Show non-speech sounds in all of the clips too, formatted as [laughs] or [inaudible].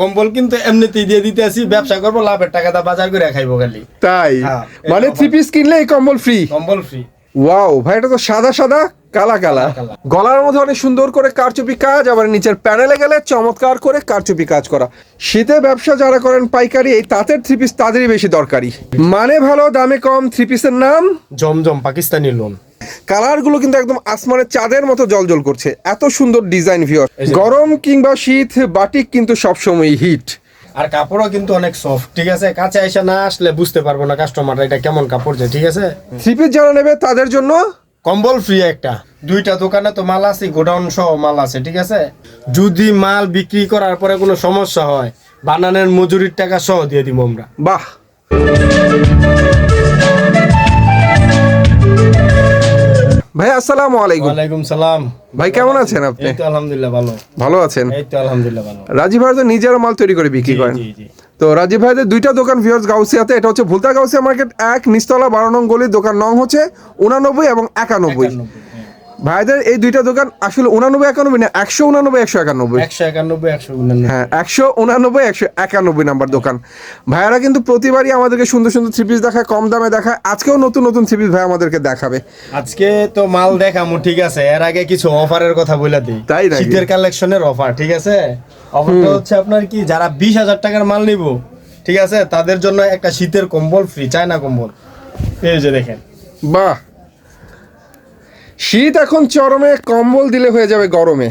কম্বল কিন্তু এমনিতেই দিয়ে দিতে আসি ব্যবসা করব লাভের টাকাটা বাজার করে খাইবো খালি। তাই? হ্যাঁ, মানে থ্রি পিস কিনলে এই কম্বল ফ্রি কম্বল ফ্রি ওয়াও ভাই এটা তো সাদা সাদা কালা কালা। কালা। গলার মধ্যে অনেক সুন্দর করে কারচুপি কাজ আবার নিচের প্যানেলে গেলে চমৎকার করে কারচুপি কাজ করা। শীতে ব্যবসা যারা করেন পাইকারি এই তাঁতের থ্রি পিস তাদেরই বেশি দরকারি। মানে ভালো দামে কম থ্রি পিসের নাম? জমজম পাকিস্তানি লোন কালারগুলো কিন্তু একদম আসমানের চাঁদের মতো জলজল করছে। এত সুন্দর ডিজাইন ভিওর গরম কিংবা শীত বাটিক কিন্তু সবসময় হিট। আর কাপড়ও কিন্তু অনেক সফট ঠিক আছে? কাছে এসে না আসলে বুঝতে পারব না কাস্টমার এটা কেমন কাপড় যে ঠিক আছে? থ্রি পিস যারা নেবে তাদের জন্য কম্বল ফ্রি একটা। দুইটা দোকানে তো মাল আছে গোডাউন সহ মাল আছে ঠিক আছে? যদি মাল বিক্রি করার পরে কোনো সমস্যা হয় বানানের মজুরির টাকা সহ দিয়ে দিব আমরা। বাহ! ভাই আসসালামু আলাইকুম। ওয়ালাইকুম সালাম। ভাই কেমন আছেন আপনি? এই তো আলহামদুলিল্লাহ ভালো। ভালো আছেন? এই তো আলহামদুলিল্লাহ ভালো। রাজীব ভাই তো নিজের মাল তৈরি করে বিক্রি করেন। জি জি। তো রাজীব ভাইদের দুইটা দোকান ভিউয়ার্স গাউসিয়াতে এটা হচ্ছে ভুলতা গাউসিয়া মার্কেট এক নিস্তলা বারো নং গলির দোকান নং হচ্ছে উনানব্বই এবং একানব্বই। ভাইদের এই দুইটা দোকান আসলে উনানব্বই একানব্বই না একশো উনানব্বই একশো একানব্বই। একশো একানব্বই একশো হ্যাঁ একশো উনানব্বই একশো একানব্বই নাম্বার দোকান। ভাইয়ারা কিন্তু প্রতিবারই আমাদেরকে সুন্দর সুন্দর থ্রি পিস দেখায় কম দামে দেখায়। আজকেও নতুন নতুন থ্রি পিস ভাই আমাদেরকে দেখাবে। আজকে তো মাল দেখামু ঠিক আছে? এর আগে কিছু অফারের কথা বলে দিই। তাই নাকি? শীতের কালেকশনের অফার ঠিক আছে? অফারটা হচ্ছে আপনার কি যারা বিশ হাজার টাকার মাল নিব ঠিক আছে? তাদের জন্য একটা শীতের কম্বল ফ্রি চায়না কম্বল। এই যে দেখেন। বাহ! শীত এখন চরমে কম্বল দিলে হয়ে যাবে গরমে।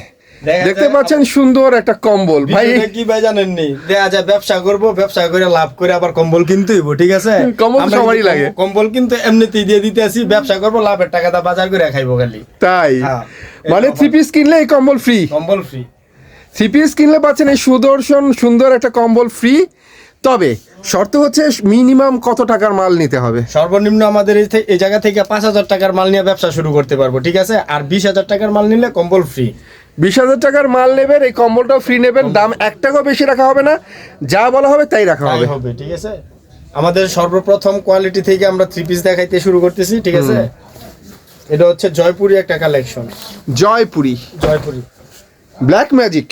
দেখতে পাচ্ছেন সুন্দর একটা কম্বল ভাই। কি ভাই জানেননি? দেখা যায় ব্যবসা করব ব্যবসা করে লাভ করে আবার কম্বল কিনতে হইব ঠিক আছে? কম্বল সবারই লাগে। কম্বল কিন্তু এমনিতেই দিয়ে দিতে আসি ব্যবসা করব লাভের টাকাটা বাজার করে খাইবো খালি। তাই? হ্যাঁ, মানে থ্রি পিস কিনলে এই কম্বল ফ্রি কম্বল ফ্রি থ্রি পিস কিনলে পাচ্ছেন এই সুদর্শন সুন্দর একটা কম্বল ফ্রি তবে শর্ত হচ্ছে মিনিমাম কত টাকার মাল নিতে হবে? সর্বনিম্ন আমাদের এই জায়গা থেকে পাঁচ হাজার টাকার মাল নিয়ে ব্যবসা শুরু করতে পারব ঠিক আছে? আর বিশ হাজার টাকার মাল নিলে কম্বল ফ্রি বিশ হাজার টাকার মাল নেবেন এই কম্বলটাও ফ্রি নেবেন দাম এক টাকাও বেশি রাখা হবে না যা বলা হবে তাই রাখা হবে। হবে ঠিক আছে? আমাদের সর্বপ্রথম কোয়ালিটি থেকে আমরা থ্রি পিস দেখাইতে শুরু করতেছি ঠিক আছে? এটা হচ্ছে জয়পুরি একটা collection Jaipuri. Jaipuri. Black magic.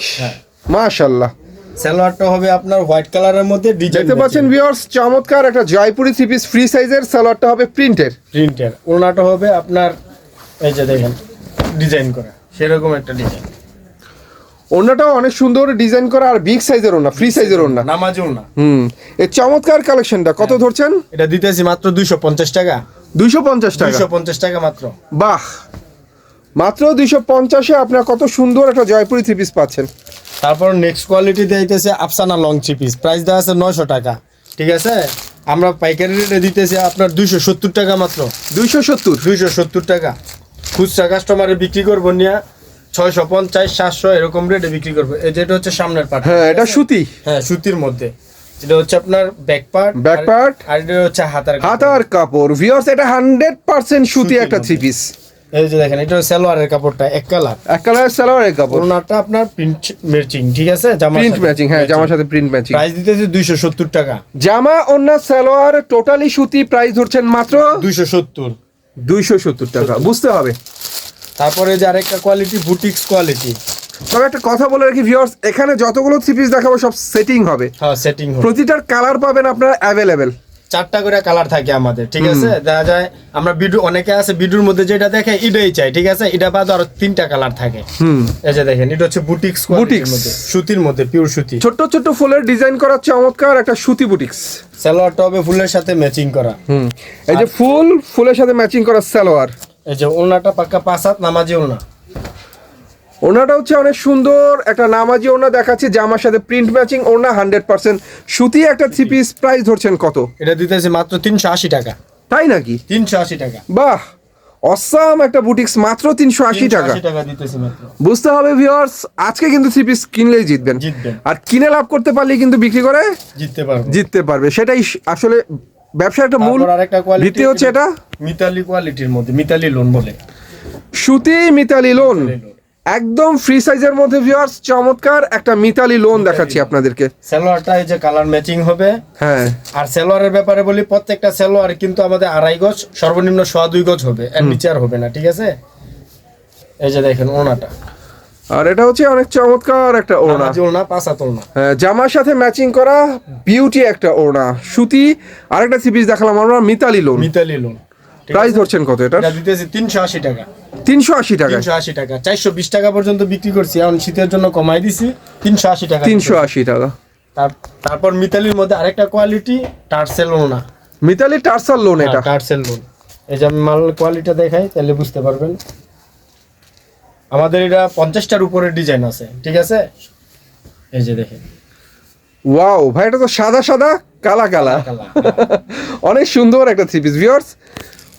মাশাল্লাহ। সালোয়ারটা হবে আপনার হোয়াইট কালারের মধ্যে ডিজাইন দেখতে পাচ্ছেন ভিউয়ার্স চমৎকার একটা জয়পুরি থ্রি পিস ফ্রি সাইজের সালোয়ারটা হবে প্রিন্টের প্রিন্টের ওনাটা হবে আপনার এই যে দেখেন ডিজাইন করা। সেরকম একটা ডিজাইন ওনাটাও অনেক সুন্দর ডিজাইন করা আর বিগ সাইজের ওনা ফ্রি সাইজের ওনা নামাজুল না হুম এই চমৎকার কালেকশনটা কত হ্যাঁ। ধরছেন? এটা দিতেছি মাত্র দুইশো পঞ্চাশ টাকা। দুইশো পঞ্চাশ টাকা। দুইশো পঞ্চাশ টাকা মাত্র। বাহ! মাত্র দুইশো পঞ্চাশে আপনার কত সুন্দর একটা জয়পুরি থ্রি পিস পাচ্ছেন। তারপর নেক্সট কোয়ালিটি দিতেছে Afsana long three piece price দেওয়া আছে নয়শো টাকা। ঠিক আছে? আমরা পাইকারি রেটে দিতেছি আপনার দুইশো সত্তর টাকা মাত্র। দুইশো সত্তর? দুইশো সত্তর টাকা। খুচরা কাস্টমারে বিক্রি করব নিয়ে ছয়শো পঞ্চাশ সাতশো এরকম রেটে বিক্রি করব। এই যেটা হচ্ছে সামনের পার্ট হ্যাঁ এটা সুতি। হ্যাঁ সুতির মধ্যে। এটা হচ্ছে আপনার ব্যাক পার্ট Back part? আর এটা হচ্ছে হাতার হাতার কাপড়। ভিউয়ার্স এটা হান্ড্রেড পার্সেন্ট সুতি একটা থ্রি পিস এই যে দেখেন এটা সালোয়ারের কাপড়টা এক কালার এক কালার সালোয়ারের কাপড়। ওনারটা আপনার প্রিন্ট ম্যাচিং ঠিক আছে? জামা প্রিন্ট ম্যাচিং হ্যাঁ জামার সাথে প্রিন্ট ম্যাচিং প্রাইস দিতেছে দুইশো সত্তর টাকা। জামা অন্য সালোয়ার টোটালি সুতি প্রাইস ধরছেন মাত্র দুইশো সত্তর। দুইশো সত্তর টাকা বুঝতে হবে। তারপরে যে আরেকটা কোয়ালিটি বুটিক্স কোয়ালিটি তবে একটা কথা বলে রাখি ভিউয়ার্স এখানে যতগুলো থ্রি পিস দেখাবো সব সেটিং হবে। হ্যাঁ সেটিং হবে। প্রতিটার কালার পাবেন আপনারা অ্যাভেলেবেল চারটা করে কালার থাকে আমাদের ঠিক আছে? দেখা যায় আমরা বিডু অনেকে আছে বিডুর মধ্যে যেটা দেখে এটাই চাই ঠিক আছে? এটা বাদ আরও তিনটা কালার থাকে। এই যে দেখেন এটা হচ্ছে বুটিক্স। বুটিক্স মধ্যে সুতির মধ্যে পিওর সুতি। ছোট্ট ছোট্ট ফুলের ডিজাইন করা চমৎকার একটা সুতি বুটিক্স সালোয়ারটা হবে ফুলের সাথে ম্যাচিং করা। হুম। এই যে ফুল ফুলের সাথে ম্যাচিং করা সালোয়ার। এই যে ওলনাটা পাক্কা পাঁচ হাত নামাজি ওলনা ওনাটা হচ্ছে অনেক সুন্দর একটা নামাজি ওনা দেখাচ্ছে জামার সাথে প্রিন্ট ম্যাচিং ওনা হান্ড্রেড পার্সেন্ট সুতি একটা থ্রি পিস প্রাইস ধরছেন কত? এটা দিতেছে মাত্র তিনশো আশি টাকা। তাই নাকি? তিনশো আশি টাকা। বাহ! অসাম একটা বুটিক্স মাত্র তিনশো আশি টাকা। বুঝতে হবে ভিউয়ার্স আজকে কিন্তু থ্রি পিস কিনলেই জিতবেন। আর কিনে লাভ করতে পারলেই কিন্তু বিক্রি করে জিততে পারব। জিততে পারবে। সেটাই আসলে ব্যবসার একটা মূল ভিত্তি হচ্ছে এটা। মিতালি কোয়ালিটির মধ্যে মিতালি লোন বলে। সুতি মিতালি লোন। একদম ফ্রি সাইজের মধ্যে ভিউয়ার্স চমৎকার একটা মিতালি লোন দেখাচ্ছি আপনাদেরকে। সালোয়ারটা এই যে কালার ম্যাচিং হবে। হ্যাঁ। আর সালোয়ারের ব্যাপারে বলি প্রত্যেকটা সালোয়ার কিন্তু আমাদের আড়াই গজ সর্বনিম্ন সোয়া দুই গজ হবে এর নিচে আর হবে না ঠিক আছে? এই যে দেখেন ওনাটা। আর এটা হচ্ছে অনেক চমৎকার একটা ওড়না। ওড়না পাঁচ হাত ওড়না। হ্যাঁ, জামার সাথে ম্যাচিং করা বিউটি একটা ওড়না। সুতি আরেকটা থ্রি পিস দেখালাম আমরা Mitali lawn Mitali lawn price ধরছেন কত এটা এটা দিতেছি তিনশো আশি টাকা। তিনশো আশি টাকা তিনশো আশি টাকা। চারশো বিশ টাকা পর্যন্ত বিক্রি করছি। এখন শীতের জন্য কমাই দিছি। তিনশো আশি টাকা তিনশো আশি টাকা। তারপর মিতালির মধ্যে আরেকটা কোয়ালিটি টার্সেল ওড়না মিতালি টার্সাল লোন এটা। টার্সেল লোন এই যে আমি মাল কোয়ালিটি দেখাই তাহলে বুঝতে পারবেন। আমাদের এটা পঞ্চাশটার উপরে ডিজাইন আছে ঠিক আছে? এই যে দেখেন। ওয়াও ভাই এটা তো সাদা সাদা কালা কালা। কালা। [laughs] অনেক সুন্দর একটা থ্রি পিস ভিউয়ার্স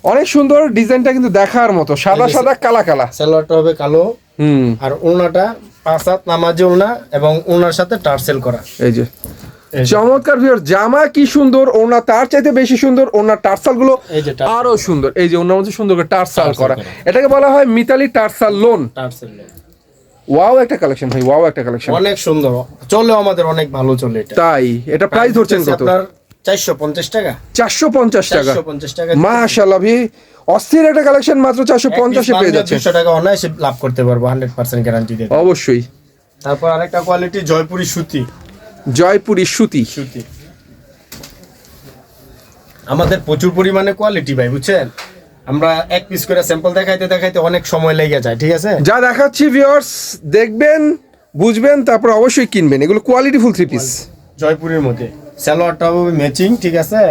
অনেক সুন্দর ডিজাইনটা কিন্তু দেখার মতো। সাদা সাদা কালা কালা। সালোয়ারটা হবে কালো। হুম। আর ওড়নাটা পাঁচ হাত নামাজি ওড়না এবং ওড়নার সাথে টার্সেল করা। এই যে। চমৎকার ভিউয়ার জামা কি সুন্দর ওনা তার চাইতে বেশি সুন্দর ওনার টার্সাল। গুলো। আরও সুন্দর। এই যে ওনার মধ্যে সুন্দর করে টার্সাল করা। এটাকে বলা হয় Mitali tassel lawn tassel lawn. Wow একটা কালেকশন ভাই ওয়াও একটা কালেকশন অনেক সুন্দর। চলেও আমাদের অনেক ভালো চলে এটা। তাই এটা প্রাইস ধরছেন কত? আপনার চারশো পঞ্চাশ টাকা। চারশো পঞ্চাশ টাকা। চারশো পঞ্চাশ টাকা মাশাল্লাহ ভাই অস্থির একটা কালেকশন মাত্র চারশো পঞ্চাশে পেয়ে যাচ্ছে দুশো টাকা অনায়াসে লাভ করতে পারব হান্ড্রেড পার্সেন্ট গ্যারান্টি দিয়ে। অবশ্যই। তারপর আরেকটা কোয়ালিটি জয়পুরি সুতি। জয়পুরি সুতি। সুতি। আমাদের প্রচুর পরিমাণে কোয়ালিটি ভাই বুঝছেন? আমরা এক পিস করে স্যাম্পল দেখাইতে দেখাইতে অনেক সময় লেগে যায় ঠিক আছে? যা দেখাচ্ছি ভিউয়ার্স দেখবেন বুঝবেন তারপর অবশ্যই কিনবেন। এগুলো কোয়ালিটি ফুল থ্রি পিস জয়পুরের মধ্যে। সালোয়ারটা হবে ম্যাচিং ঠিক আছে?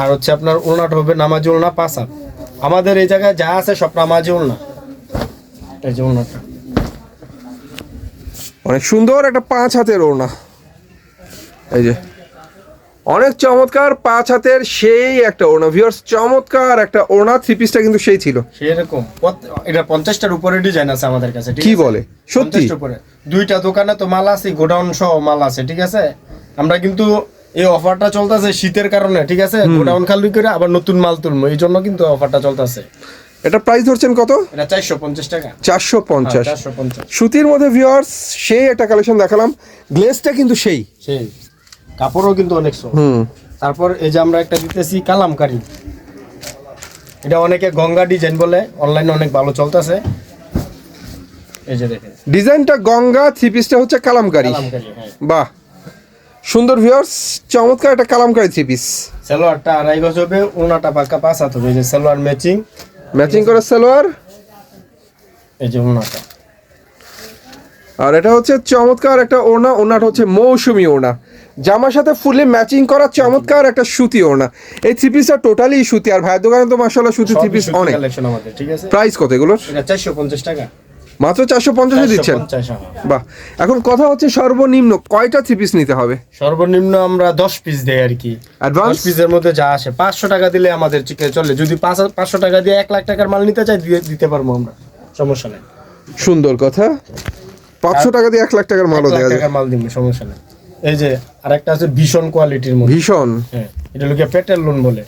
আর হচ্ছে আপনার ওড়নাটা হবে নামাজি পাঁচ হাত আমাদের এই জায়গায় যা আছে সব নামাজি ওড়না। এই যে অনেক সুন্দর একটা পাঁচ হাতের ওড়না। এই যে। অনেক চমৎকার পাঁচ হাতের সেই একটা ওড়না। ভিউয়ার্স চমৎকার একটা ওড়না থ্রি পিসটা কিন্তু সেই ছিল। সেরকম। এটা পঞ্চাশটার উপরে ডিজাইন আছে আমাদের কাছে কি বলে? সত্যি? উপরে। দুইটা দোকানে তো মাল আছে গোডাউন সহ মাল আছে ঠিক আছে? আমরা কিন্তু এই অফারটা চলতেছে শীতের কারণে ঠিক আছে? গোডাউন খালি করে আবার নতুন মাল তুলবো এই জন্য কিন্তু অফারটা চলতেছে। এটা প্রাইস ধরছেন কত? এটা চারশো পঞ্চাশ টাকা। চারশো পঞ্চাশ। চারশো পঞ্চাশ। সুতির মধ্যে ভিউয়ার্স সেই একটা কালেকশন দেখালাম। গ্লেসটা কিন্তু সেই। সেই। কাপড়ও কিন্তু অনেক সহ হুম। তারপর এই যে আমরা একটা দিতেছি কালামকারি। এটা অনেকে গঙ্গা ডিজাইন বলে অনলাইনে অনেক ভালো চলতেছে। এই যে দেখেন। ডিজাইনটা গঙ্গা থ্রি পিসটা হচ্ছে কালামকারি। কালামকারি হ্যাঁ। বাহ। সুন্দর ভিউয়ার্স চমৎকার একটা কালামকারি থ্রি পিস সালোয়ারটা আড়াই গজ হবে ওনাটা পাকা পাঁচ হাত হবে যে সালোয়ার ম্যাচিং ম্যাচিং করা সালোয়ার। এই যে ওনাটা। আর এটা হচ্ছে চমৎকার একটা ওড়না ওড়নাটা হচ্ছে মৌসুমি ওড়না। জামার সাথে ফুলে ম্যাচিং করা চমৎকার একটা সুতি ওড়না। এই থ্রি পিসটা টোটালি সুতি আর ভাইয়ের দোকানে তো মাসাল্লাহ সুতি থ্রি পিস অনেক। কালেকশন আমাদের ঠিক আছে? প্রাইস কত এগুলোর? এটা চারশো পঞ্চাশ টাকা। মাত্র চারশো পঞ্চাশে দিচ্ছেন? 450, হ্যাঁ। বাহ। এখন কথা হচ্ছে সর্বনিম্ন কয়টা থ্রি পিস নিতে হবে? সর্বনিম্ন আমরা দশ পিস দেয় আর কি? দশ পিসের মধ্যে যা আসে পাঁচশো টাকা দিলে আমাদের চলে। যদি পাঁচ পাঁচশো টাকা দিয়ে এক লাখ টাকার মাল নিতে চাই দিতে পারব আমরা। সমস্যা নেই। সুন্দর কথা। পাঁচশো টাকা দিয়ে এক লাখ টাকার মালও দেওয়া যায় মাল দিব সমস্যা নেই। এই যে আরেকটা আছে ভীষণ কোয়ালিটির মধ্যে। ভীষণ। হ্যাঁ এটা লোকে পেটের লোন বলে।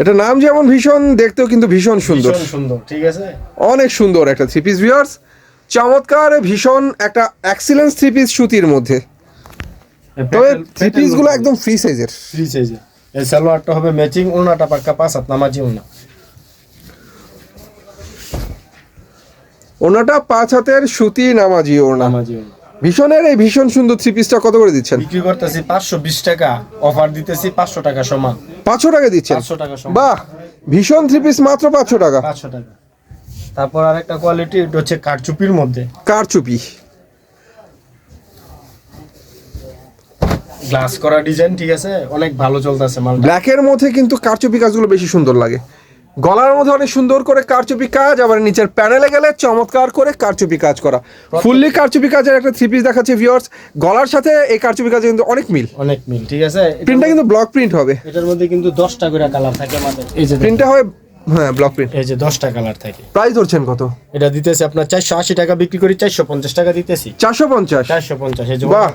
এটা নাম যেমন ভীষণ দেখতেও কিন্তু ভীষণ সুন্দর। সুন্দর ঠিক আছে? অনেক সুন্দর একটা থ্রি পিস ভিউয়ার্স চমৎকার ভীষণ একটা এক্সিলেন্স থ্রি পিস সুতির মধ্যে। তবে থ্রি পিসগুলো একদম ফ্রি সাইজের ফ্রি সাইজে এই সালোয়ারটা হবে ম্যাচিং ওনাটা পাক্কা পাঁচ হাত নামাজি ওনা। ওনাটা পাঁচ হাতের সুতি নামাজি ওনা। নামাজি ওনা। ভীষণের এই ভীষণ সুন্দর থ্রি পিসটা কত করে দিচ্ছেন? বিক্রি করতেছি পাঁচশো বিশ টাকা অফার দিতেছি পাঁচশো টাকা সমান। পাঁচশো টাকা দিচ্ছেন? পাঁচশো টাকা সমান। বাহ ভীষণ থ্রি পিস মাত্র পাঁচশো টাকা। পাঁচশো টাকা। তারপর আরেকটা কোয়ালিটি এটা হচ্ছে কারচুপির মধ্যে। কারচুপি। গ্লাস করা ডিজাইন ঠিক আছে? অনেক ভালো চলতেছে মাল ব্ল্যাকের মধ্যে কিন্তু কারচুপি কাজগুলো বেশি সুন্দর লাগে। গলার মধ্যে অনেক সুন্দর করে কারচুপি কাজ আবার নিচের প্যানেলে গেলে চমৎকার করে কারচুপি কাজ করা। ফুললি কারচুপি কাজের একটা থ্রি পিস দেখাচ্ছে ভিউয়ার্স গলার সাথে এই কারচুপি কাজে কিন্তু অনেক মিল। অনেক মিল ঠিক আছে? প্রিন্টটা কিন্তু ব্লক প্রিন্ট হবে। এটার মধ্যে কিন্তু দশটা করে কালার থাকে আমাদের। এই যে প্রিন্টটা হবে হ্যাঁ ব্লক প্রিন্ট এই যে দশটা কালার থাকে। প্রাইস ধরছেন কত? এটা দিতেছি আপনার চারশো আশি টাকা বিক্রি করি চারশো পঞ্চাশ টাকা দিতেছি। চারশো পঞ্চাশ। চারশো পঞ্চাশ এই যে বাহ!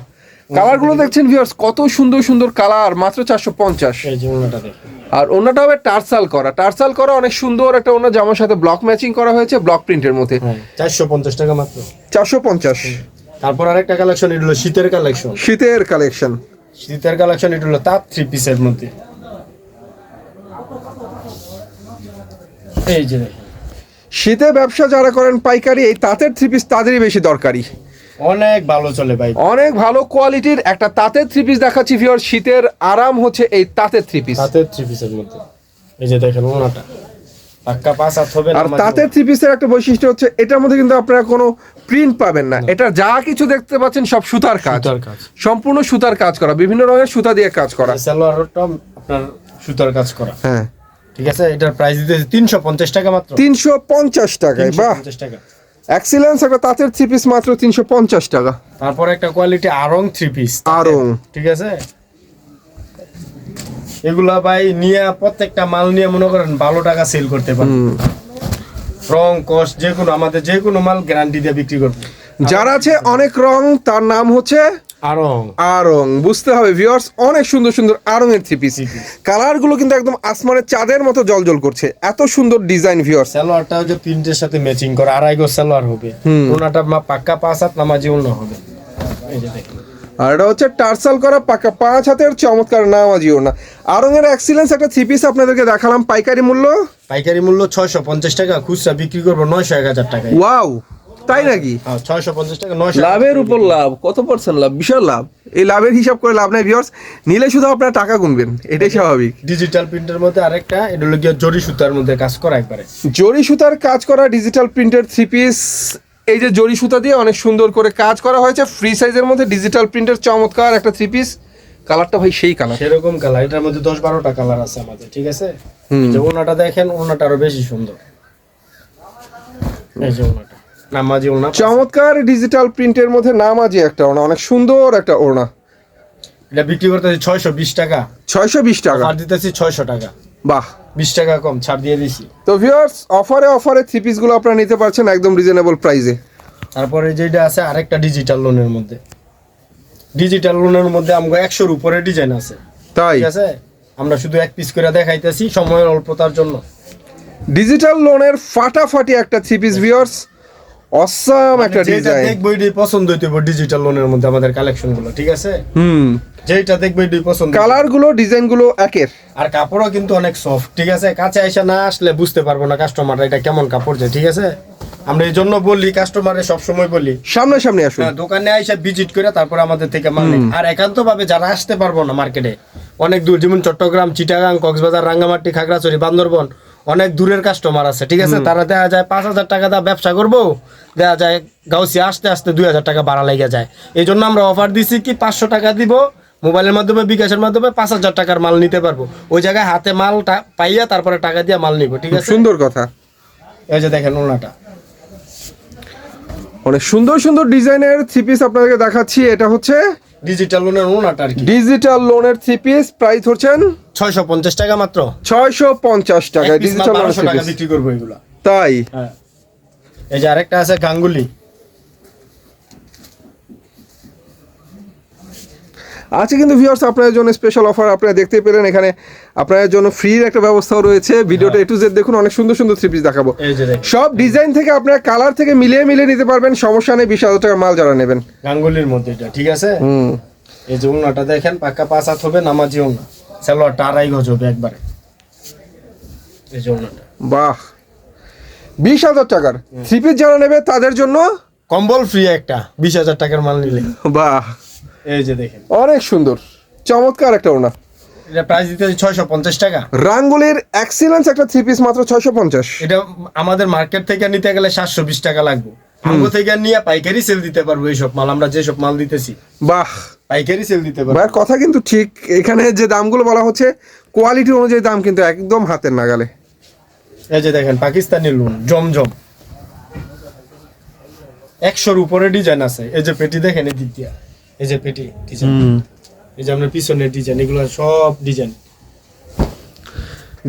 কালারগুলো দেখছেন ভিউয়ার্স কত সুন্দর সুন্দর কালার মাত্র চারশো পঞ্চাশ। আর ওনাটা হবে টার্সাল করা। টার্সাল করা অনেক সুন্দর একটা ওনার জামার সাথে ব্লক ম্যাচিং করা হয়েছে ব্লক প্রিন্টের মধ্যে। চারশো পঞ্চাশ টাকা মাত্র। চারশো পঞ্চাশ। তারপর আরেকটা কালেকশন এটা হলো শীতের কালেকশন শীতের কালেকশন শীতের কালেকশন এটা হলো তাঁত থ্রি পিসের মধ্যে। এই যে শীতে ব্যবসা যারা করেন পাইকারি এই তাঁতের থ্রি পিস তাদেরই বেশি দরকারি। অনেক ভালো চলে ভাই। অনেক ভালো কোয়ালিটির একটা তাঁতের থ্রি পিস দেখাচ্ছি শীতের আরাম হচ্ছে এই তাঁতের থ্রি পিস তাঁতের থ্রি পিসের মধ্যে। এই যে দেখেন ওনাটা। পাক্কা পাঁচ হাত হবে আর তাঁতের থ্রি পিসের একটা বৈশিষ্ট্য হচ্ছে এটার মধ্যে কিন্তু আপনারা কোনো প্রিন্ট পাবেন না। এটা যা কিছু দেখতে পাচ্ছেন সব সুতার কাজ। সুতার কাজ। সম্পূর্ণ সুতার কাজ করা বিভিন্ন রঙের সুতা দিয়ে কাজ করা। সালোয়ারটা আপনার সুতার কাজ করা। হ্যাঁ। ঠিক আছে? এটার প্রাইস দিতেছি তিনশো পঞ্চাশ টাকা মাত্র। তিনশো পঞ্চাশ টাকায় বাহ। 350 টাকা। এক্সিলেন্স একটা তাঁতের থ্রি পিস মাত্র তিনশো পঞ্চাশ টাকা। তারপর একটা quality Aarong three piece Aarong ঠিক আছে? এগুলা ভাই নিয়ে প্রত্যেকটা মাল নিয়ে মনে করেন ভালো টাকা সেল করতে পারেন রং কস্ট যে কোনো আমাদের যে কোনো মাল গ্যারান্টি দিয়ে বিক্রি করব। যার আছে অনেক রং তার নাম হচ্ছে আরং আরং বুঝতে হবে ভিউয়ার্স অনেক সুন্দর সুন্দর আরং এর থ্রি পিস কালারগুলো কিন্তু একদম আসমানের চাঁদের মতো জলজল করছে। এত সুন্দর ডিজাইন ভিউয়ার্স সালোয়ারটা যে প্রিন্টের সাথে ম্যাচিং করে আড়াই গো সালোয়ার হবে। ওনাটা মা- পাক্কা পাঁচ হাত নামাজি উল্টো হবে। এই যে দেখুন। আর এটা হচ্ছে টার্সাল করা পাকা পাঁচ হাতের চমৎকার নাম আজিও না আরং এর এক্সিলেন্স একটা থ্রি পিস আপনাদেরকে দেখালাম পাইকারি মূল্য? পাইকারি মূল্য ছয়শো পঞ্চাশ টাকা খুচরা বিক্রি করব নয়শো এক হাজার টাকা ওয়াও তাই নাকি? হ্যাঁ ছয়শো পঞ্চাশ টাকা নয়শো লাভের উপর লাভ কত পার্সেন্ট লাভ? বিশাল লাভ। এই লাভের হিসাব করে লাভ নাই ভিউয়ার্স নিলে শুধু আপনারা টাকা গুনবেন এটাই স্বাভাবিক। ডিজিটাল প্রিন্টের মধ্যে আরেকটা এটা হলো জরি সুতার মধ্যে কাজ করা একবারে। জরি সুতার কাজ করা ডিজিটাল প্রিন্টের থ্রি পিস এই যে জরি সুতা দিয়ে অনেক সুন্দর করে কাজ করা হয়েছে ফ্রি সাইজের মধ্যে ডিজিটাল প্রিন্টের চমৎকার একটা থ্রি পিস কালারটা ভাই সেই কালার সেরকম কালার এটার মধ্যে দশ বারোটা কালার আছে আমাদের ঠিক আছে? যে ওনাটা দেখেন ওনাটা আরও বেশি সুন্দর। এই যে ওনাটা। নামাজি ওনা চমৎকার ডিজিটাল প্রিন্টের মধ্যে নাম আছে একটা ওড়না অনেক সুন্দর একটা ওড়না। এটা বিক্রি করতেছি ছয়শো বিশ টাকা। ছয়শো বিশ টাকা। আর দিতেছি ছয়শো টাকা। বাহ। বিশ টাকা কম ছাড় দিয়ে দিছি। তো ভিউয়ার্স অফারে অফারে থ্রি পিসগুলো আপনারা নিতে পারছেন একদম রিজনেবল প্রাইসে তারপরে যেটা আছে আরেকটা ডিজিটাল লোনের মধ্যে। ডিজিটাল লোনের মধ্যে আমাকে একশোর উপরে ডিজাইন আছে। তাই? ঠিক আছে? আমরা শুধু এক পিস করে দেখাইতেছি সময়ের অল্পতার জন্য। ডিজিটাল লোনের ফাটাফাটি একটা থ্রি পিস ভিউয়ার্স অসাম একটা যেটা ডিজাইন দেখব এটাই পছন্দ হইতে ডিজিটাল লোনের মধ্যে আমাদের কালেকশনগুলো ঠিক আছে? হুম। যেটা দেখব এটাই পছন্দ কালারগুলো ডিজাইনগুলো একের। আর কাপড়ও কিন্তু অনেক সফট ঠিক আছে? কাছে এসে না আসলে বুঝতে পারব না কাস্টমার এটা কেমন কাপড় যে ঠিক আছে? আমরা এই জন্য বলি কাস্টমারে সবসময় বলি সামনে সামনে আসুন। দোকানে এসে ভিজিট করে তারপর আমাদের থেকে মাল। আর একান্ত ভাবে যারা আসতে পারব না মার্কেটে অনেক দূর যেমন চট্টগ্রাম চিটাগাং কক্সবাজার রাঙ্গামাটি খাগড়াছড়ি বান্দরবন অনেক দূরের কাস্টমার আছে ঠিক আছে? তারা দেখা যায় পাঁচ হাজার টাকা দা ব্যবসা করব দেখা যায় গাউসি আস্তে আস্তে দুই হাজার টাকা বাড়া লেগে যায়। এই জন্য আমরা অফার দিছি কি পাঁচশো টাকা দিব মোবাইলের মাধ্যমে বিকাশের মাধ্যমে পাঁচ হাজার টাকার মাল নিতে পারব। ওই জায়গায় হাতে মাল পাইয়া তারপরে টাকা দিয়ে মাল নিব ঠিক আছে? সুন্দর কথা। এই যে দেখেন ওনাটা। অনেক সুন্দর সুন্দর ডিজাইনের থ্রি পিস আপনাদেরকে দেখাচ্ছি এটা হচ্ছে ডিজিটাল লোনের ওনাটা আর কি। ডিজিটাল লোনের থ্রি পিস প্রাইস হচ্ছেন ছয়শো পঞ্চাশ টাকা মাত্র। ছয়শো পঞ্চাশ টাকা এক piece ডিজিটাল লোনের বিক্রি করব এগুলা। তাই? হ্যাঁ। এই যে আরেকটা আছে গাঙ্গুলি। আছে কিন্তু ভিউয়ার্স আপনাদের জন্য স্পেশাল অফার আপনারা দেখতে পেলেন এখানে। আপনাদের জন্য ফ্রির একটা ব্যবস্থাও রয়েছে। ভিডিওটা এ টু জেড দেখুন অনেক সুন্দর সুন্দর থ্রি পিস দেখাবো। সব ডিজাইন থেকে আপনারা কালার থেকে মিলিয়ে মিলিয়ে নিতে পারবেন সমস্যা নেই বিশ হাজার টাকার মাল যারা নেবেন। গাঙ্গুলির মধ্যে এটা ঠিক আছে? হুম। এই যে উন্নাটা দেখেন পাক্কা পাঁচ হাত হবে নামাজি উন্না। সালোয়ারটা আড়াই গজ হবে একবারে। এই যে উন্নাটা। বাহ। বিশ হাজার টাকার। থ্রি পিস যারা নেবে তাদের জন্য কম্বল ফ্রি একটা বিশ হাজার টাকার মাল নিলে। বাহ। এই যে দেখেন। অনেক সুন্দর। চমৎকার একটা ওনা এটা প্রাইস দিতে ছয়শো পঞ্চাশ টাকা। রাঙ্গুলির এক্সিলেন্স একটা থ্রি পিস মাত্র ছয়শো পঞ্চাশ। এটা আমাদের মার্কেট থেকে নিতে গেলে সাতশো বিশ টাকা লাগবে। আমগো থেকে নিয়ে পাইকারি সেল দিতে পারব এইসব মাল আমরা যেসব মাল দিতেছি। বাহ। পাইকারি সেল দিতে পারব। ভাইয়ের কথা কিন্তু ঠিক। এখানে যে দামগুলো বলা হচ্ছে কোয়ালিটি অনুযায়ী দাম কিন্তু একদম হাতের নাগালে। এই যে দেখেন পাকিস্তানি লোন জমজম। একশোর উপরে ডিজাইন আছে। এই যে পেটি দেখেন এই দিক দিয়া। এই যে পেটি ডিজাইন এই যে আপনার পিছনের ডিজাইন এগুলো সব ডিজাইন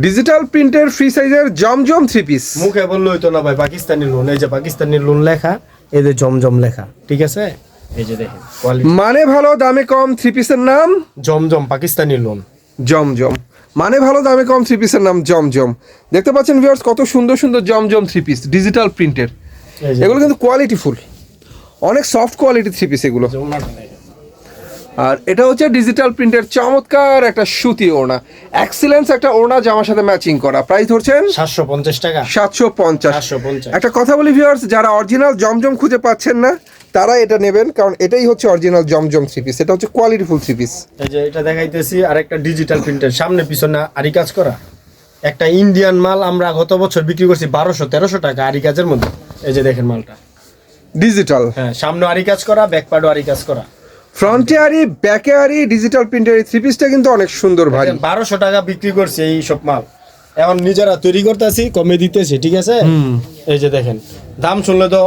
ডিজিটাল প্রিন্টের ফ্রি সাইজের জমজম থ্রি পিস মুখে বললে হইতো না ভাই পাকিস্তানি লোন এই যে পাকিস্তানি লোন লেখা এই যে জমজম লেখা ঠিক আছে? এই যে দেখেন মানে ভালো দামে কম থ্রি পিসের নাম? জমজম পাকিস্তানি লোন জমজম। মানে ভালো দামে কম থ্রি পিসের নাম জমজম। দেখতে পাচ্ছেন ভিউয়ার্স কত সুন্দর সুন্দর জমজম থ্রি পিস ডিজিটাল প্রিন্টের এগুলো কিন্তু কোয়ালিটি ফুল অনেক সফট কোয়ালিটি থ্রি পিস এগুলো। আর এটা হচ্ছে ডিজিটাল প্রিন্টের চমৎকার একটা সুতি ওড়না। এক্সিলেন্স একটা ওড়না জামার সাথে ম্যাচিং করা। প্রাইস ধরছেন সাতশো পঞ্চাশ টাকা। সাতশো পঞ্চাশ। একটা কথা বলি ভিউয়ার্স যারা অরিজিনাল জমজম খুঁজে পাচ্ছেন না তারা এটা নেবেন কারণ এটাই হচ্ছে অরিজিনাল জমজম থ্রি পিস এটা হচ্ছে কোয়ালিটিফুল থ্রি পিস এই যে এটা দেখাইতেছি আর একটা ডিজিটাল প্রিন্টের সামনে পিছনে আরি কাজ করা। একটা ইন্ডিয়ান মাল আমরা গত বছর বিক্রি করছি বারোশো তেরোশো টাকা আরি কাজের মধ্যে। এই যে দেখেন মালটা। ডিজিটাল হ্যাঁ সামনে আরি কাজ করা ব্যাক পার্টও আরি কাজ করা। ফ্রন্টে ব্যাকেয়ারি ডিজিটাল প্রিন্টের থ্রি পিসটা কিন্তু অনেক সুন্দর ভাই বারোশো টাকা বিক্রি করছে এই সব মাল। এখন নিজেরা তৈরি করতেছি কমে দিতেছি ঠিক আছে? এই যে দেখেন দাম শুনলে তো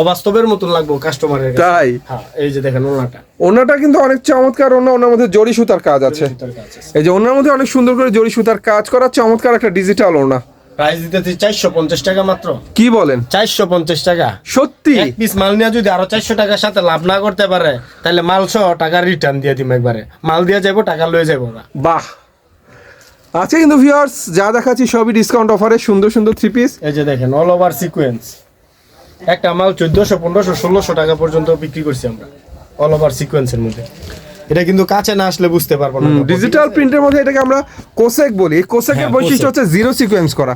অবাস্তবের মতন লাগবো কাস্টমারের কাছে। তাই? হ্যাঁ এই যে দেখেন ওনাটা। ওনাটা কিন্তু অনেক চমৎকার ওনা ওনার মধ্যে জরি সুতার কাজ আছে। এই যে ওনার মধ্যে অনেক সুন্দর করে জরি সুতার কাজ করা চমৎকার একটা ডিজিটাল ওনা। প্রাইস দিতেছি চারশো পঞ্চাশ টাকা মাত্র। কি বলেন? চারশো পঞ্চাশ টাকা। সত্যি? এক পিস মাল নিয়ে যদি আরও চারশো টাকার সাথে লাভ না করতে পারে তাহলে মাল সহ টাকা রিটার্ন দিয়ে দিম একবারে। মাল দিয়ে যাব টাকা লয়ে যাব ওরা বাহ। আছে কিন্তু ভিউয়ার্স যা দেখাচ্ছি সবই ডিসকাউন্ট অফারে সুন্দর সুন্দর থ্রি পিস এই যে দেখেন অল ওভার সিকোয়েন্স একটা মাল চোদ্দশো পনেরোশো ষোলোশো টাকা পর্যন্ত বিক্রি করছি আমরা অল ওভার সিকোয়েন্সের মধ্যে। এটা কিন্তু কাছে না আসলে বুঝতে পারব না। ডিজিটাল প্রিন্টের মধ্যে এটাকে আমরা কোসেক বলি। এই কোসেকের হ্যাঁ, বৈশিষ্ট্য হচ্ছে জিরো সিকোয়েন্স করা।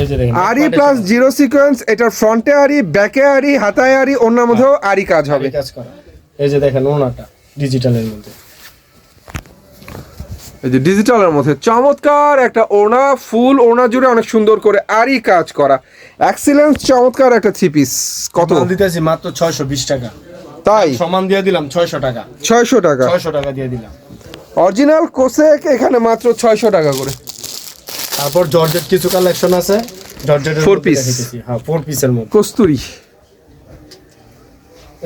এই যে দেখেন আরি প্লাস জিরো সিকোয়েন্স এটার ফ্রন্টে আরি ব্যাকে আরি হাতায় আরি অন্যের মধ্যেও আরি কাজ হবে। এই কাজ করা। এই যে দেখেন ওনাটা ডিজিটালের মধ্যে। এই যে ডিজিটালের মধ্যে চমৎকার একটা ওড়না ফুল ওড়না জুড়ে অনেক সুন্দর করে আরি কাজ করা। এক্সিলেন্স চমৎকার একটা থ্রি পিস কত? দিতেছি মাত্র ছয়শো বিশ টাকা। তাই? সমান দিয়ে দিলাম ছয়শো টাকা। ছয়শো টাকা? ছয়শো টাকা দিয়ে দিলাম। অরিজিনাল কোসেক এখানে মাত্র ছয়শো টাকা করে। তারপর জর্জেট কিছু কালেকশন আছে। জর্জেটের piece. দেখাইতেছি। হ্যাঁ ফোর পিসের মধ্যে। কস্তুরি।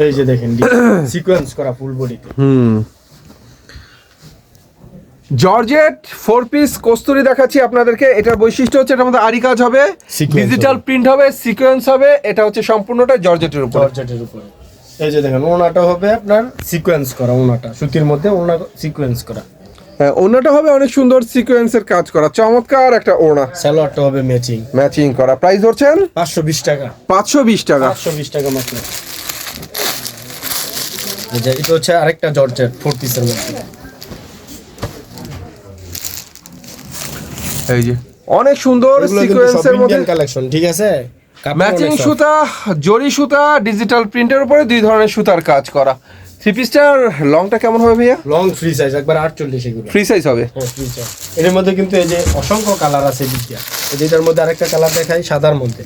এই যে দেখেন সিকোয়েন্স [clears throat] করা ফুল বডিতে হুম। জর্জেট ফোর পিস কস্তুরি দেখাচ্ছি আপনাদেরকে। এটার বৈশিষ্ট্য হচ্ছে এটার মধ্যে আরি কাজ হবে ডিজিটাল প্রিন্ট হবে। সিকোয়েন্স হবে এটা হচ্ছে সম্পূর্ণটা জর্জেটের উপর। জর্জেটের উপরে। এই যে দেখেন ওনাটা হবে আপনার সিকোয়েন্স করা ওনাটা। সুতির মধ্যে ওনা সিকোয়েন্স করা। হ্যাঁ অন্যটা হবে অনেক সুন্দর সিকোয়েন্সের কাজ করা। চমৎকার একটা স্যালোয়ারটা হবে ম্যাচিং ম্যাচিং করা। প্রাইস ধরছেন? পাঁচশো বিশ টাকা। পাঁচশো বিশ টাকা। পাঁচশো বিশ টাকা মাত্র। যে এটা হচ্ছে আরেকটা জর্জেট ফোর পিসের মধ্যে। এই যে অনেক সুন্দর সিকোয়েন্সের মধ্যে কালেকশন ঠিক আছে? ম্যাচিং সুতা জরি সুতা ডিজিটাল প্রিন্টের উপরে দুই ধরনের সুতার কাজ করা। থ্রি পিসটার লংটা কেমন হবে ভাইয়া? লং ফ্রি সাইজ একবার আটচল্লিশ এগুলো। ফ্রি সাইজ হবে? হ্যাঁ ফ্রি সাইজ এর মধ্যে কিন্তু এই যে অসংখ্য কালার আছে বিদ্যা এটার মধ্যে আরেকটা কালার দেখাই সাদার মধ্যে।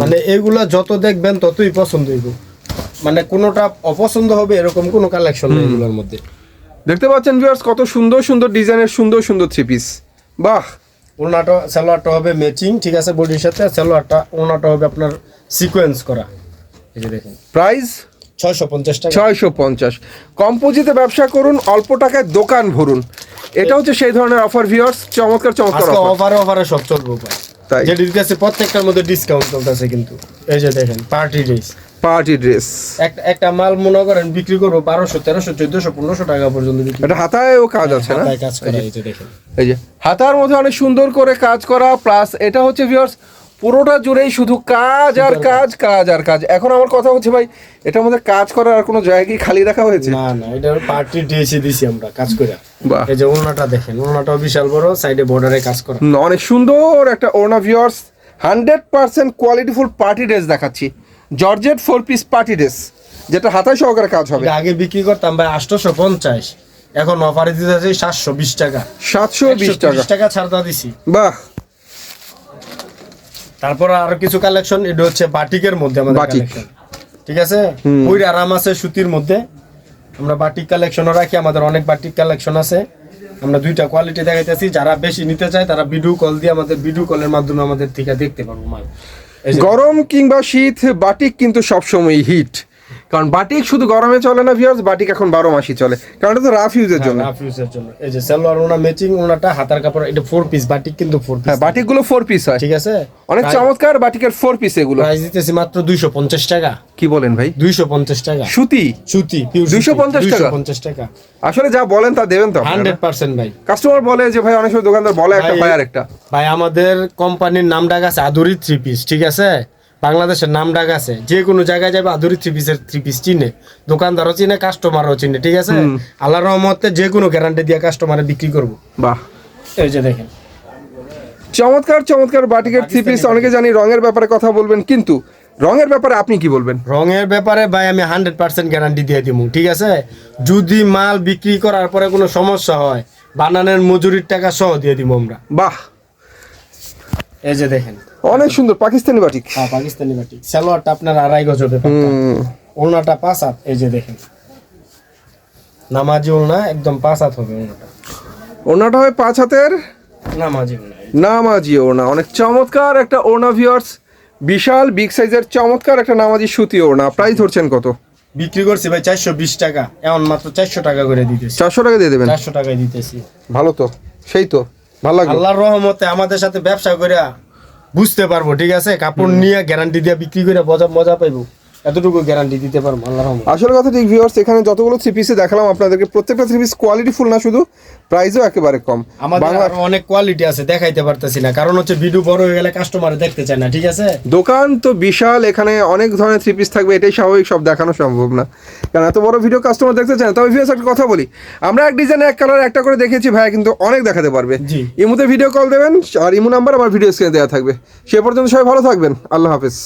মানে এগুলা যত দেখবেন ততই পছন্দ হইব মানে কোনোটা অপছন্দ হবে এরকম কোনো কালেকশন নেই এগুলোর মধ্যে। দেখতে পাচ্ছেন ভিউয়ার্স কত সুন্দর সুন্দর ডিজাইনের সুন্দর সুন্দর থ্রি পিস বাহ! ওনাটা সালোয়ারটা হবে ম্যাচিং ঠিক আছে বডির সাথে। সালোয়ারটা ওনাটা হবে আপনার সিকোয়েন্স করা। এই যে দেখুন। প্রাইস ছয়শো পঞ্চাশ টাকা। ছয়শো পঞ্চাশ। কম পুঁজিতে ব্যবসা করুন অল্প টাকায় দোকান ভরুন। এটা হচ্ছে সেই ধরনের অফার ভিউয়ার্স চমৎকার চমৎকার অফার অফারে সব চলবে তাই। যে দিতেছে প্রত্যেকটার মধ্যে ডিসকাউন্ট চলতেছে কিন্তু। এই যে দেখেন পার্টি ড্রেস পার্টি ড্রেস। একটা একটা মাল মনে করেন বিক্রি করব বারোশো তেরোশো চোদ্দশো পনেরোশো টাকা পর্যন্ত বিক্রি এটা হাতায়ও কাজ আছে না? কাজ করা এই যে। দেখেন। এই যে। হাতার মধ্যে অনেক সুন্দর করে কাজ করা প্লাস এটা হচ্ছে ভিউয়ার্স পুরোটা জুড়েই শুধু কাজ আর কাজ কাজ। আর কাজ। এখন আমার কথা হচ্ছে ভাই এটার মধ্যে কাজ করার আর কোনো জায়গায় খালি রাখা হয়েছে? না না এটা পার্টি ড্রেসই দিছি আমরা কাজ করে। এই যে ওনাটা দেখেন ওনাটাও বিশাল বড় সাইডে বর্ডারে কাজ করা। অনেক সুন্দর একটা ওড়না viewers hundred percent qualityful party dress দেখাচ্ছি। Georgette four piece party dress যেটা হাতায় সহকারে কাজ হবে। আগে বিক্রি করতাম ভাই আটশোশো পঞ্চাশ এখন অফারে দিতেছে সাতশো বিশ টাকা। সাতশো বিশ টাকা। 130 টাকা ছাড়তা দিছি। বাহ। তারপর আরও কিছু কালেকশন এটা হচ্ছে বাটিকের মধ্যে আমাদের বাটিক। কালেকশন ঠিক আছে? ওই আরাম আছে সুতির মধ্যে। আমরা বাটিক কালেকশনও রাখি আমাদের অনেক বাটিক কালেকশন আছে। আমরা দুইটা কোয়ালিটি দেখাইতেছি যারা বেশি নিতে চায় তারা ভিডিও কল দিয়ে আমাদের ভিডিও কলের মাধ্যমে আমাদের থেকে দেখতে পারব মাল। গরম কিংবা শীত বাটিক কিন্তু সবসময় হিট। কারণ বাটিক শুধু গরমে চলে না ভিউয়ার্স বাটিক এখন বারো মাসই চলে। কারণ এটা তো রাফ ইউজের জন্য। রাফ ইউজের জন্য। এই যে সালোয়ার ওনা ম্যাচিং ওনাটা হাতার কাপড় এটা ফোর পিস বাটিক কিন্তু ফোর পিস হ্যাঁ বাটিকগুলো ফোর পিস হয়। ঠিক আছে? অনেক চমৎকার বাটিকের ফোর পিস এগুলো। প্রাইস দিতেছি মাত্র দুইশো পঞ্চাশ টাকা। কি বলেন ভাই? দুইশো পঞ্চাশ টাকা। সুতি? সুতি 250 টাকা? পঞ্চাশ টাকা। আসলে যা বলেন তা দেবেন তো হান্ড্রেড পার্সেন্ট ভাই। কাস্টমার বলে যে ভাই অনেক সময় দোকানদার বলে একটা ভাই- পায় আর একটা ভাই আমাদের কোম্পানির নাম ডাক আছে আদুরি থ্রি পিস ঠিক আছে? বাংলাদেশের নাম ডাক আছে। যে কোনো জায়গায় যাবে আধুরি থ্রি পিসের থ্রি পিস চিনে। দোকানদারও চিনে কাস্টমারও চিনে ঠিক আছে? আল্লাহ রহমতে যে কোনো গ্যারান্টি দিয়ে কাস্টমারে বিক্রি করব। বাহ। এই যে দেখেন। চমৎকার চমৎকার বাটিকের থ্রি পিস অনেকে জানি রঙের ব্যাপারে কথা বলবেন কিন্তু রঙের ব্যাপারে আপনি কি বলবেন? রঙের ব্যাপারে ভাই আমি হান্ড্রেড পার্সেন্ট গ্যারান্টি দিয়ে দিব ঠিক আছে? যদি মাল বিক্রি করার পরে কোনো সমস্যা হয় বানানের মজুরির টাকা সহ দিয়ে দিব আমরা। বাহ। এই যে দেখেন। অনেক সুন্দর পাকিস্তানি বাটিক। হ্যাঁ পাকিস্তানি বাটি সালোয়ারটা আপনার আড়াই গজ হবে ওলনাটা পাঁচ হাত এই যে দেখেন। নামাজি ওলনা একদম পাঁচ হাত হবে ওলনাটা ওনাটা হয় পাঁচ হাতের? নামাজি ওলনা নামাজি ওড়না। অনেক চমৎকার একটা ওড়না ভিউয়ার্স বিশাল বিগ সাইজের চমৎকার একটা নামাজি সুতি ওড়না। প্রাইস ধরছেন কত? বিক্রি করছি ভাই চারশো বিশ টাকা। এখন মাত্র চারশো টাকা করে দিতেছি। চারশো টাকা দিয়ে দেবেন। চারশো টাকায় দিতেছি। ভালো তো। সেই তো। আল্লাহর রহমতে আমাদের সাথে ব্যবসা করিয়া বুঝতে পারব ঠিক আছে? কাপড় নিয়ে গ্যারান্টি দিয়ে বিক্রি করে মজা মজা পাইবো। এতটুকু গ্যারান্টি দিতে পারব আল্লাহর আসল কথা ঠিক ভিউয়ার্স এখানে যতগুলো থ্রি পিসে দেখালাম আপনাদেরকে প্রত্যেকটা থ্রি পিস কোয়ালিটি ফুল না শুধু প্রাইসও একেবারে কম। আমাদের অনেক কোয়ালিটি আছে দেখাইতে পারতেছি না। কারণ হচ্ছে ভিডিও বড় হয়ে গেলে কাস্টমার দেখতে চায় না ঠিক আছে? দোকান তো বিশাল এখানে অনেক ধরনের থ্রি পিস থাকবে এটাই স্বাভাবিক সব দেখানো সম্ভব না। কারণ এত বড় ভিডিও কাস্টমার দেখতে চায় না। তবে ভিউয়ার্স একটা কথা বলি আমরা এক ডিজাইন এক কালার একটা করে দেখেছি ভাইয়া কিন্তু অনেক দেখাতে পারবে। জি। ইমুতে ভিডিও কল দেবেন আর ইমু নাম্বার আমার ভিডিও স্ক্রিনে দেওয়া থাকবে। সে পর্যন্ত সবাই ভালো থাকবেন। আল্লাহ হাফেজ।